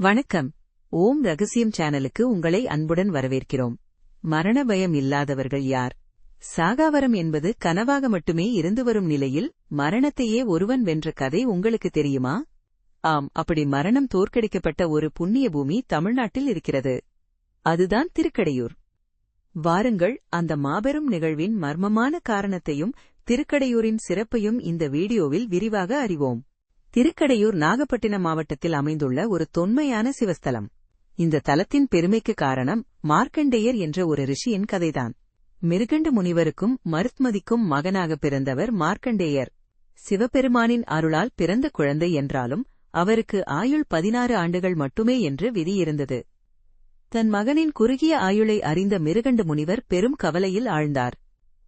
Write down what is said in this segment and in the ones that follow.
வணக்கம். ஓம் ரகசியம் சேனலுக்கு உங்களை அன்புடன் வரவேற்கிறோம். மரண பயம் இல்லாதவர்கள் யார்? சாகாவரம் என்பது கனவாக மட்டுமே இருந்து வரும் நிலையில் மரணத்தையே ஒருவன் வென்ற கதை உங்களுக்கு தெரியுமா? ஆம் அப்படி மரணம் தோற்கடிக்கப்பட்ட ஒரு புண்ணிய பூமி தமிழ்நாட்டில் இருக்கிறது. அதுதான் திருக்கடையூர். வாருங்கள் அந்த மாபெரும் நிகழ்வின் மர்மமான காரணத்தையும் திருக்கடையூரின் சிறப்பையும் இந்த வீடியோவில் விரிவாக அறிவோம். திருக்கடையூர் நாகப்பட்டினம் மாவட்டத்தில் அமைந்துள்ள ஒரு தொன்மையான சிவஸ்தலம். இந்த தலத்தின் பெருமைக்கு காரணம் மார்க்கண்டேயர் என்ற ஒரு ரிஷியின் கதைதான். மிருகண்ட முனிவருக்கும் மருத்மதிக்கும் மகனாக பிறந்தவர் மார்க்கண்டேயர். சிவபெருமானின் அருளால் பிறந்த குழந்தை என்றாலும் அவருக்கு ஆயுள் பதினாறு ஆண்டுகள் மட்டுமே என்று விதியிருந்தது தன் மகனின் குறுகிய ஆயுளை அறிந்த மிருகண்ட முனிவர் பெரும் கவலையில் ஆழ்ந்தார்.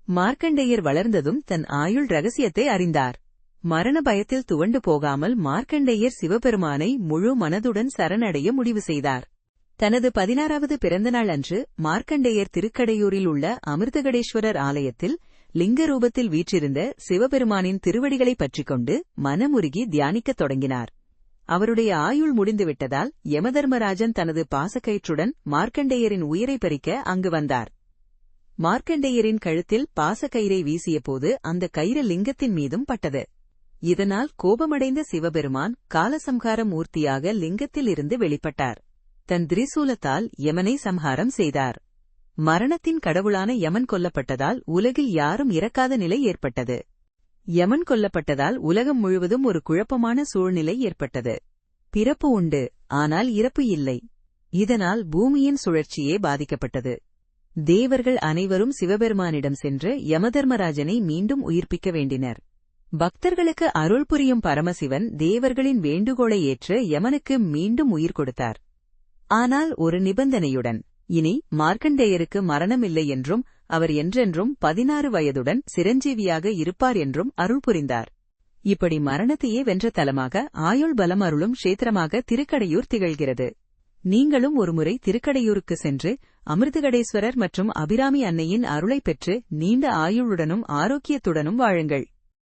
மார்க்கண்டேயர் வளர்ந்ததும் தன் ஆயுள் ரகசியத்தை அறிந்தார். மரண பயத்தில் துவண்டு போகாமல் மார்க்கண்டேயர் சிவபெருமானை முழு மனதுடன் சரணடைய முடிவு செய்தார். தனது பதினாறாவது பிறந்தநாள் அன்று மார்க்கண்டேயர் திருக்கடையூரில் உள்ள அமிர்தகடேஸ்வரர் ஆலயத்தில் லிங்க ரூபத்தில் வீற்றிருந்த சிவபெருமானின் திருவடிகளைப் பற்றிக்கொண்டு மனமுருகி தியானிக்கத் தொடங்கினார். அவருடைய ஆயுள் முடிந்துவிட்டதால் யமதர்மராஜன் தனது பாசக்கயிற்றுடன் மார்க்கண்டேயரின் உயிரை பறிக்க அங்கு வந்தார். மார்க்கண்டேயரின் கழுத்தில் பாசக்கயிறை வீசியபோது அந்த கயிறு லிங்கத்தின் மீதும் பட்டது. இதனால் கோபமடைந்த சிவபெருமான் காலசம்ஹார மூர்த்தியாக லிங்கத்தில் இருந்து வெளிப்பட்டார். தன் திரிசூலத்தால் யமனை சம்ஹாரம் செய்தார். மரணத்தின் கடவுளான யமன் கொல்லப்பட்டதால் உலகில் யாரும் இறக்காத நிலை ஏற்பட்டது. யமன் கொல்லப்பட்டதால் உலகம் முழுவதும் ஒரு குழப்பமான சூழ்நிலை ஏற்பட்டது. பிறப்பு உண்டு ஆனால் இறப்பு இல்லை. இதனால் பூமியின் சுழற்சியே பாதிக்கப்பட்டது. தேவர்கள் அனைவரும் சிவபெருமானிடம் சென்று யமதர்மராஜனை மீண்டும் உயிர்ப்பிக்க வேண்டினர். பக்தர்களுக்கு அருள் புரியும் பரமசிவன் தேவர்களின் வேண்டுகோளை ஏற்று யமனுக்கு மீண்டும் உயிர் கொடுத்தார். ஆனால் ஒரு நிபந்தனையுடன் இனி மார்க்கண்டேயருக்கு மரணமில்லை என்றும் அவர் என்றென்றும் பதினாறு வயதுடன் சிரஞ்சீவியாக இருப்பார் என்றும் அருள் புரிந்தார். இப்படி மரணத்தையே வென்ற தலமாக ஆயுள் பலம் அருளும் கஷேத்திரமாக திருக்கடையூர் திகழ்கிறது. நீங்களும் ஒருமுறை திருக்கடையூருக்கு சென்று அமிர்தகடேஸ்வரர் மற்றும் அபிராமி அன்னையின் அருளைப் பெற்று நீண்ட ஆயுளுடனும் ஆரோக்கியத்துடனும் வாழுங்கள்.